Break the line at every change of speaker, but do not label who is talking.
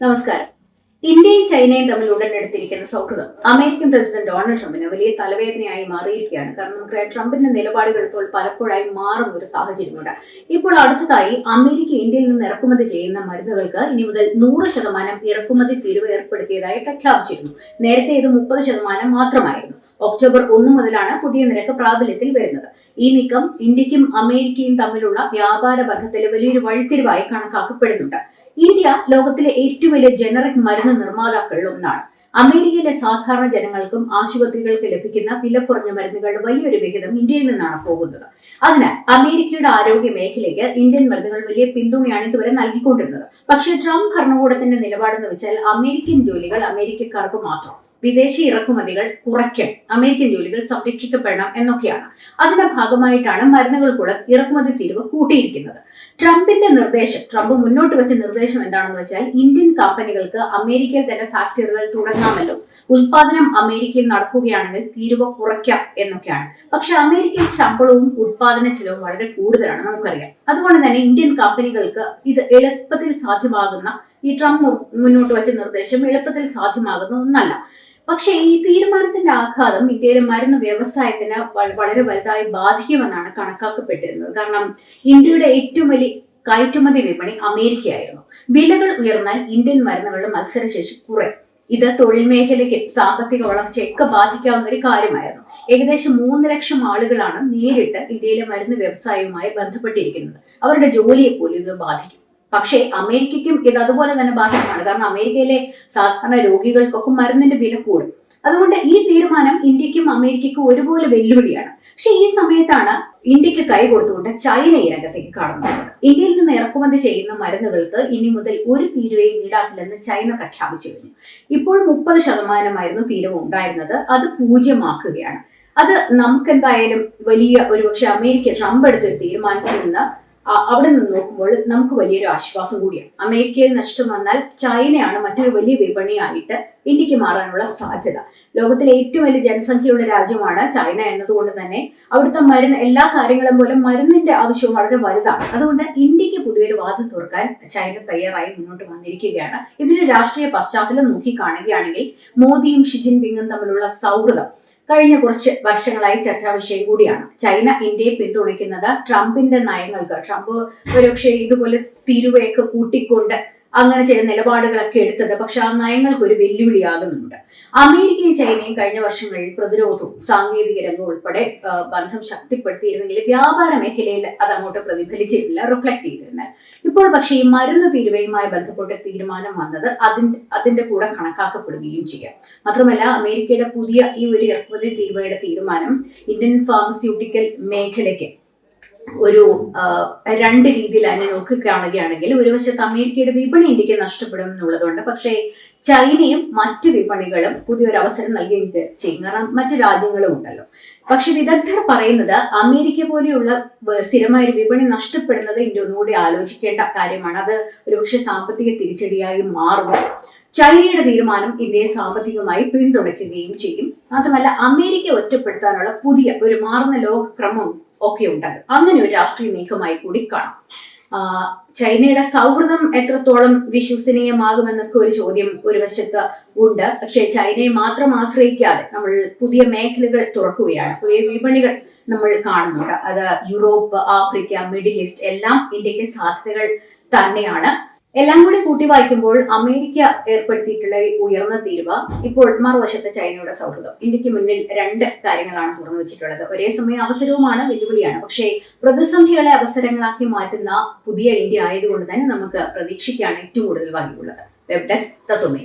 നമസ്കാരം. ഇന്ത്യയും ചൈനയും തമ്മിൽ ഉടലെടുത്തിരിക്കുന്ന സൗഹൃദം അമേരിക്കൻ പ്രസിഡന്റ് ഡൊണാൾഡ് ട്രംപിന് വലിയ തലവേദനയായി മാറിയിരിക്കുകയാണ്. കാരണം നമുക്കറിയാം ട്രംപിന്റെ നിലപാടുകൾ ഇപ്പോൾ പലപ്പോഴായി മാറുന്ന ഒരു സാഹചര്യമുണ്ട്. ഇപ്പോൾ അടുത്തതായി അമേരിക്ക ഇന്ത്യയിൽ നിന്ന് ഇറക്കുമതി ചെയ്യുന്ന മരുന്നുകൾക്ക് ഇനി മുതൽ നൂറ് ശതമാനം ഇറക്കുമതി തീരുവ ഏർപ്പെടുത്തിയതായി പ്രഖ്യാപിച്ചിരുന്നു. നേരത്തെ ഇത് മുപ്പത് ശതമാനം മാത്രമായിരുന്നു. ഒക്ടോബർ ഒന്ന് മുതലാണ് പുതിയ നിരക്ക് പ്രാബല്യത്തിൽ വരുന്നത്. ഈ നീക്കം ഇന്ത്യക്കും അമേരിക്കയും തമ്മിലുള്ള വ്യാപാര ബന്ധത്തിലെ വലിയൊരു വഴിത്തിരിവായി കണക്കാക്കപ്പെടുന്നുണ്ട്. ഇന്ത്യ ലോകത്തിലെ ഏറ്റവും വലിയ ജനറിക് മരുന്ന് നിർമ്മാതാക്കളിൽ ഒന്നാണ്. അമേരിക്കയിലെ സാധാരണ ജനങ്ങൾക്കും ആശുപത്രികൾക്ക് ലഭിക്കുന്ന വില കുറഞ്ഞ മരുന്നുകളുടെ വലിയൊരു വിഹിതം ഇന്ത്യയിൽ നിന്നാണ് പോകുന്നത്. അതിനാൽ അമേരിക്കയുടെ ആരോഗ്യ മേഖലയ്ക്ക് ഇന്ത്യൻ മരുന്നുകൾ വലിയ പിന്തുണയാണ് ഇതുവരെ നൽകിക്കൊണ്ടിരുന്നത്. പക്ഷേ ട്രംപ് ഭരണകൂടത്തിന്റെ നിലപാടെന്ന് വെച്ചാൽ അമേരിക്കൻ ജോലികൾ അമേരിക്കക്കാർക്ക് മാത്രം. വിദേശ ഇറക്കുമതികൾ കുറയ്ക്കണം അമേരിക്കൻ ജോലികൾ സംരക്ഷിക്കപ്പെടണം എന്നൊക്കെയാണ്. അതിന്റെ ഭാഗമായിട്ടാണ് മരുന്നുകൾക്കുള്ള ഇറക്കുമതി തീരുവ കൂട്ടിയിരിക്കുന്നത്. ട്രംപിന്റെ നിർദ്ദേശം ട്രംപ് മുന്നോട്ട് വെച്ച നിർദ്ദേശം എന്താണെന്ന് വെച്ചാൽ ഇന്ത്യൻ കമ്പനികൾക്ക് അമേരിക്കയിൽ തന്നെ ഫാക്ടറികൾ തുടങ്ങാമല്ലോ ഉൽപാദനം അമേരിക്കയിൽ നടക്കുകയാണെങ്കിൽ തീരുവ കുറയ്ക്കാം എന്നൊക്കെയാണ്. പക്ഷെ അമേരിക്കയിൽ ശമ്പളവും ഉൽപാദന ചെലവും വളരെ കൂടുതലാണ് നമുക്കറിയാം. അതുകൊണ്ട് തന്നെ ഇന്ത്യൻ കമ്പനികൾക്ക് ഇത് എളുപ്പത്തിൽ സാധ്യമാകുന്ന ഈ ട്രംപ് മുന്നോട്ട് വെച്ച നിർദ്ദേശം എളുപ്പത്തിൽ സാധ്യമാകുന്ന ഒന്നല്ല. പക്ഷേ ഈ തീരുമാനത്തിന്റെ ആഘാതം ഇന്ത്യയിലെ മരുന്ന് വ്യവസായത്തിന് വളരെ വലുതായി ബാധിക്കുമെന്നാണ് കണക്കാക്കപ്പെട്ടിരുന്നത്. കാരണം ഇന്ത്യയുടെ ഏറ്റവും വലിയ കയറ്റുമതി വിപണി അമേരിക്കയായിരുന്നു. വിലകൾ ഉയർന്നാൽ ഇന്ത്യൻ മരുന്നുകളുടെ മത്സരശേഷി കുറയും. ഇത് തൊഴിൽ മേഖലയ്ക്ക് സാമ്പത്തിക വളർച്ചയൊക്കെ ബാധിക്കാവുന്ന ഒരു കാര്യമായിരുന്നു. ഏകദേശം മൂന്ന് ലക്ഷം ആളുകളാണ് നേരിട്ട് ഇന്ത്യയിലെ മരുന്ന് വ്യവസായവുമായി ബന്ധപ്പെട്ടിരിക്കുന്നത്. അവരുടെ ജോലിയെ പോലും ഇത് ബാധിക്കും. പക്ഷേ അമേരിക്കയ്ക്കും ഇത് അതുപോലെ തന്നെ ബാധകമാണ് കാരണം അമേരിക്കയിലെ സാധാരണ രോഗികൾക്കൊക്കെ മരുന്നിന്റെ വില കൂടും. അതുകൊണ്ട് ഈ തീരുമാനം ഇന്ത്യക്കും അമേരിക്കയ്ക്കും ഒരുപോലെ വെല്ലുവിളിയാണ്. പക്ഷെ ഈ സമയത്താണ് ഇന്ത്യയ്ക്ക് കൈ കൊടുത്തുകൊണ്ട് ചൈന ഈ രംഗത്തേക്ക് കടന്നു ഇന്ത്യയിൽ നിന്ന് ഇറക്കുമതി ചെയ്യുന്ന മരുന്നുകൾക്ക് ഇനി മുതൽ ഒരു തീരുവയും ഈടാക്കില്ലെന്ന് ചൈന പ്രഖ്യാപിച്ചു കഴിഞ്ഞു. ഇപ്പോൾ മുപ്പത് ശതമാനമായിരുന്നു തീരുവ ഉണ്ടായിരുന്നത്. അത് പൂജ്യമാക്കുകയാണ്. അത് നമുക്കെന്തായാലും വലിയ ഒരുപക്ഷെ അമേരിക്ക ട്രംപ് എടുത്തൊരു തീരുമാനത്തിൽ നിന്ന് അവിടെ നിന്ന് നോക്കുമ്പോൾ നമുക്ക് വലിയൊരു ആശ്വാസം കൂടിയാണ്. അമേരിക്കയിൽ നഷ്ടം വന്നാൽ ചൈനയാണ് മറ്റൊരു വലിയ വിപണിയായിട്ട് ഇന്ത്യയ്ക്ക് മാറാനുള്ള സാധ്യത. ലോകത്തിലെ ഏറ്റവും വലിയ ജനസംഖ്യയുള്ള രാജ്യമാണ് ചൈന എന്നതുകൊണ്ട് തന്നെ അവിടുത്തെ മരുന്ന് എല്ലാ കാര്യങ്ങളും പോലെ മരുന്നിന്റെ ആവശ്യം വളരെ വലുതാണ്. അതുകൊണ്ട് ഇന്ത്യയ്ക്ക് പുതിയൊരു വാദം തുറക്കാൻ ചൈന തയ്യാറായി മുന്നോട്ട് വന്നിരിക്കുകയാണ്. ഇതിന് രാഷ്ട്രീയ പശ്ചാത്തലം നോക്കിക്കാണുകയാണെങ്കിൽ മോദിയും ഷിജിൻ ജിൻപിങ്ങും തമ്മിലുള്ള സൗഹൃദം കഴിഞ്ഞ കുറച്ച് വർഷങ്ങളായി ചർച്ചാ വിഷയം കൂടിയാണ്. ചൈന ഇന്ത്യയെ പിന്തുണയ്ക്കുന്നത് ട്രംപിന്റെ നയങ്ങൾക്ക്. ട്രംപ് ഒരുപക്ഷെ ഇതുപോലെ തീരുവയൊക്കെ കൂട്ടിക്കൊണ്ട് അങ്ങനെ ചില നിലപാടുകളൊക്കെ എടുത്തത്. പക്ഷെ ആ നയങ്ങൾക്ക് ഒരു വെല്ലുവിളിയാകുന്നുണ്ട്. അമേരിക്കയും ചൈനയും കഴിഞ്ഞ വർഷങ്ങളിൽ പ്രതിരോധവും സാങ്കേതിക രംഗവും ഉൾപ്പെടെ ബന്ധം ശക്തിപ്പെടുത്തിയിരുന്നെങ്കിൽ വ്യാപാര മേഖലയിൽ അത് അങ്ങോട്ട് പ്രതിഫലിച്ചിരുന്നില്ല റിഫ്ലക്ട് ചെയ്തിരുന്നത് ഇപ്പോൾ പക്ഷേ ഈ മരുന്ന് തീരുവയുമായി ബന്ധപ്പെട്ട തീരുമാനം വന്നത് അതിന്റെ അതിന്റെ കൂടെ കണക്കാക്കപ്പെടുകയും ചെയ്യാം. മാത്രമല്ല അമേരിക്കയുടെ പുതിയ ഈ ഒരു ഇറക്കുമതി തീരുവയുടെ തീരുമാനം ഇന്ത്യൻ ഫാർമസ്യൂട്ടിക്കൽ മേഖലയ്ക്ക് ഒരു രണ്ട് രീതിയിൽ അതിനെ നോക്കി കാണുകയാണെങ്കിൽ ഒരു വശത്ത് അമേരിക്കയുടെ വിപണി ഇന്ത്യയ്ക്ക് നഷ്ടപ്പെടും എന്നുള്ളതുകൊണ്ട് പക്ഷേ ചൈനയും മറ്റ് വിപണികളും പുതിയൊരു അവസരം നൽകുകയും ചെയ്യും കാരണം മറ്റു രാജ്യങ്ങളും ഉണ്ടല്ലോ. പക്ഷെ വിദഗ്ധർ പറയുന്നത് അമേരിക്ക പോലെയുള്ള സ്ഥിരമായ ഒരു വിപണി നഷ്ടപ്പെടുന്നത് ഇന്ത്യ ഒന്നുകൂടി ആലോചിക്കേണ്ട കാര്യമാണ്. അത് ഒരുപക്ഷെ സാമ്പത്തിക തിരിച്ചടിയായി മാറും. ചൈനയുടെ തീരുമാനം ഇന്ത്യയെ സാമ്പത്തികമായി പിന്തുണയ്ക്കുകയും ചെയ്യും. മാത്രമല്ല അമേരിക്ക ഒറ്റപ്പെടുത്താനുള്ള പുതിയ ഒരു മാറുന്ന ലോകക്രമം ഒക്കെ ഉണ്ടാകും അങ്ങനെ ഒരു രാഷ്ട്രീയ നീക്കമായി കൂടി കാണാം. ചൈനയുടെ സൗഹൃദം എത്രത്തോളം വിശ്വസനീയമാകുമെന്നൊക്കെ ഒരു ചോദ്യം ഒരു വശത്ത് ഉണ്ട്. പക്ഷേ ചൈനയെ മാത്രം ആശ്രയിക്കാതെ നമ്മൾ പുതിയ മേഖലകൾ തുറക്കുകയാണ്. പുതിയ വിപണികൾ നമ്മൾ കാണുന്നുണ്ട്. അത് യൂറോപ്പ് ആഫ്രിക്ക മിഡിൽ ഈസ്റ്റ് എല്ലാം ഇന്ത്യയ്ക്ക് സാധ്യതകൾ തന്നെയാണ്. എല്ലാം കൂടി കൂട്ടി വായിക്കുമ്പോൾ അമേരിക്ക ഏർപ്പെടുത്തിയിട്ടുള്ള ഉയർന്ന തീരുവ ഇപ്പോൾ മറുവശത്ത് ചൈനയുടെ സൗഹൃദം. ഇന്ത്യയ്ക്ക് മുന്നിൽ രണ്ട് കാര്യങ്ങളാണ് തുറന്നു വെച്ചിട്ടുള്ളത്. ഒരേ സമയം അവസരവുമാണ് വെല്ലുവിളിയാണ്. പക്ഷേ പ്രതിസന്ധികളെ അവസരങ്ങളാക്കി മാറ്റുന്ന പുതിയ ഇന്ത്യ ആയതുകൊണ്ട് തന്നെ നമുക്ക് പ്രതീക്ഷിക്കാണ് ഏറ്റവും കൂടുതൽ വാങ്ങിയുള്ളത് വെബ് ഡെസ്ക് തത്വമേ